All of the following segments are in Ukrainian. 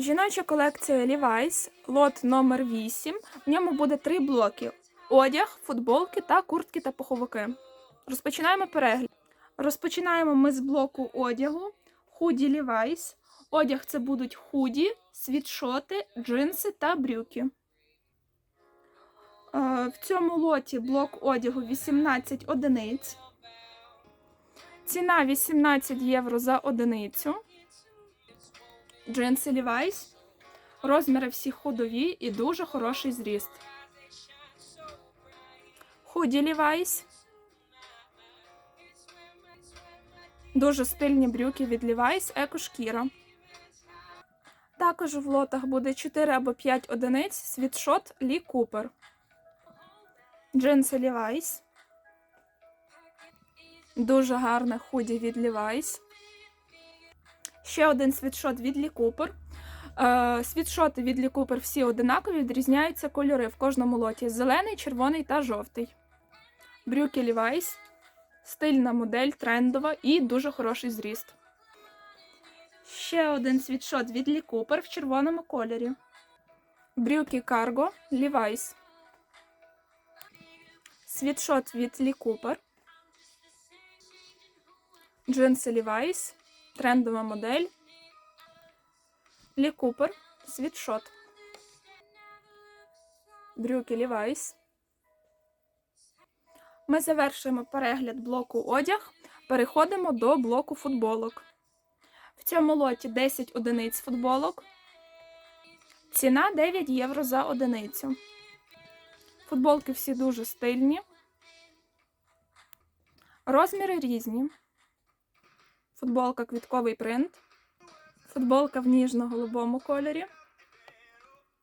Жіноча колекція Levi's, лот номер 8. В ньому буде три блоки: одяг, футболки та куртки та пуховики. Розпочинаємо перегляд. Розпочинаємо ми з блоку одягу. Худі Levi's. Одяг це будуть худі, світшоти, джинси та брюки. Е, В цьому лоті блок одягу 18 одиниць. Ціна 18 євро за одиницю. Джинси Levi's. Розміри всі худові і дуже хороший зріст. Худі Levi's. Дуже стильні брюки від Levi's екошкіра. Також в лотах буде 4 або 5 одиниць світшот Лі Купер. Джинси Levi's. Дуже гарне худі від Levi's. Ще один світшот від Лі Купер. Е, світшоти від Лі Купер всі одинакові, відрізняються кольори в кожному лоті: зелений, червоний та жовтий. Брюки Levi's. Стильна модель, трендова і дуже хороший зріст. Ще один світшот від Лі Купер в червоному кольорі. Брюки Cargo Levi's. Світшот від Лі Купер. Джинси Levi's. Трендова модель. Лі Купер. Світшот. Брюки Levi's. Ми завершуємо перегляд блоку одяг. Переходимо до блоку футболок. В цьому лоті 10 одиниць футболок. Ціна 9 євро за одиницю. Футболки всі дуже стильні. Розміри різні. Футболка квітковий принт. Футболка в ніжно-голубому кольорі.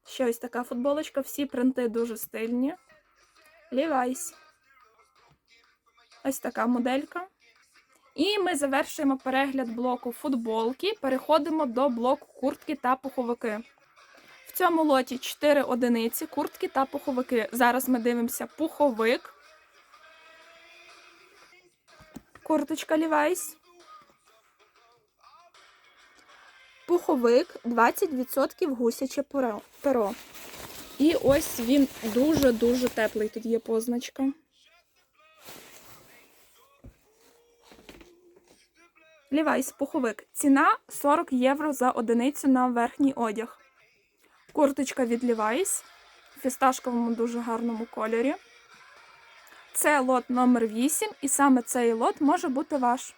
Ще ось така футболочка. Всі принти дуже стильні. Levi's. Ось така моделька. І ми завершуємо перегляд блоку футболки. Переходимо до блоку куртки та пуховики. В цьому лоті 4 одиниці куртки та пуховики. Зараз ми дивимося пуховик. Курточка Levi's. Пуховик 20% гусяче перо-. І ось він дуже-дуже теплий. Тут є позначка. Levi's пуховик. Ціна 40 євро за одиницю на верхній одяг. Курточка від Levi's в фісташковому дуже гарному кольорі. Це лот номер 8, і саме цей лот може бути ваш.